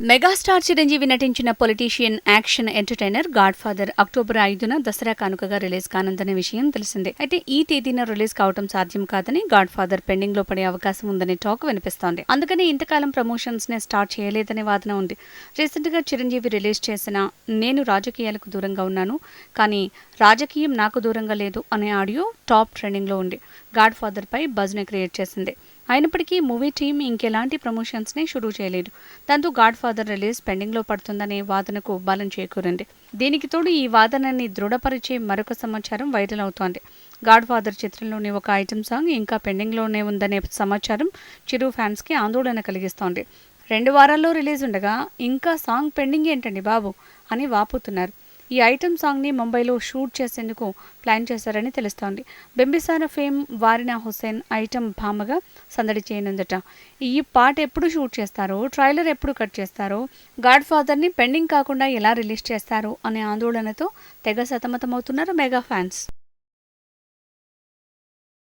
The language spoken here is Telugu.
మెగాస్టార్ చిరంజీవి నటించిన politician action entertainer God Father October ఐదున దసరా కానుకగా రిలీజ్ కానుందనే విషయం తెలిసిందే. అయితే ఈ తేదీన రిలీజ్ కావడం సాధ్యం కాదని గాడ్ ఫాదర్ పెండింగ్లో పడే అవకాశం ఉందనే టాక్ వినిపిస్తోంది. అందుకనే ఇంతకాలం ప్రమోషన్స్ని స్టార్ట్ చేయలేదనే వాదన ఉంది. రీసెంట్గా చిరంజీవి రిలీజ్ చేసిన నేను రాజకీయాలకు దూరంగా ఉన్నాను కానీ రాజకీయం నాకు దూరంగా లేదు అనే ఆడియో టాప్ ట్రెండింగ్లో ఉంది. గాడ్ ఫాదర్ పై బజ్ని క్రియేట్ చేసింది. అయినప్పటికీ మూవీ టీం ఇంకెలాంటి ప్రమోషన్స్ని షురూ చేయలేదు. దాంతో గాడ్ ఫాదర్ రిలీజ్ పెండింగ్లో పడుతుందనే వాదనకు బలం చేకూరింది. దీనికి తోడు ఈ వాదనని దృఢపరిచే మరొక సమాచారం వైరల్ అవుతోంది. గాడ్ ఫాదర్ చిత్రంలోని ఒక ఐటమ్ సాంగ్ ఇంకా పెండింగ్లోనే ఉందనే సమాచారం చిరు ఫ్యాన్స్కి ఆందోళన కలిగిస్తోంది. రెండు వారాల్లో రిలీజ్ ఉండగా ఇంకా సాంగ్ పెండింగ్ ఏంటండి బాబు? అని వాపుతున్నారు. ఈ ఐటమ్ సాంగ్ని ముంబైలో షూట్ చేసేందుకు ప్లాన్ చేశారని తెలుస్తోంది. బెంబిసార ఫేమ్ వారిన హుసేన్ ఐటమ్ భామగా సందడి చేయనుందట. ఈ పాట ఎప్పుడు షూట్ చేస్తారో ట్రైలర్ ఎప్పుడు కట్ చేస్తారో గాడ్ ఫాదర్ని పెండింగ్ కాకుండా ఎలా రిలీజ్ చేస్తారు అనే ఆందోళనతో తెగ సతమతమవుతున్నారు మెగా ఫ్యాన్స్.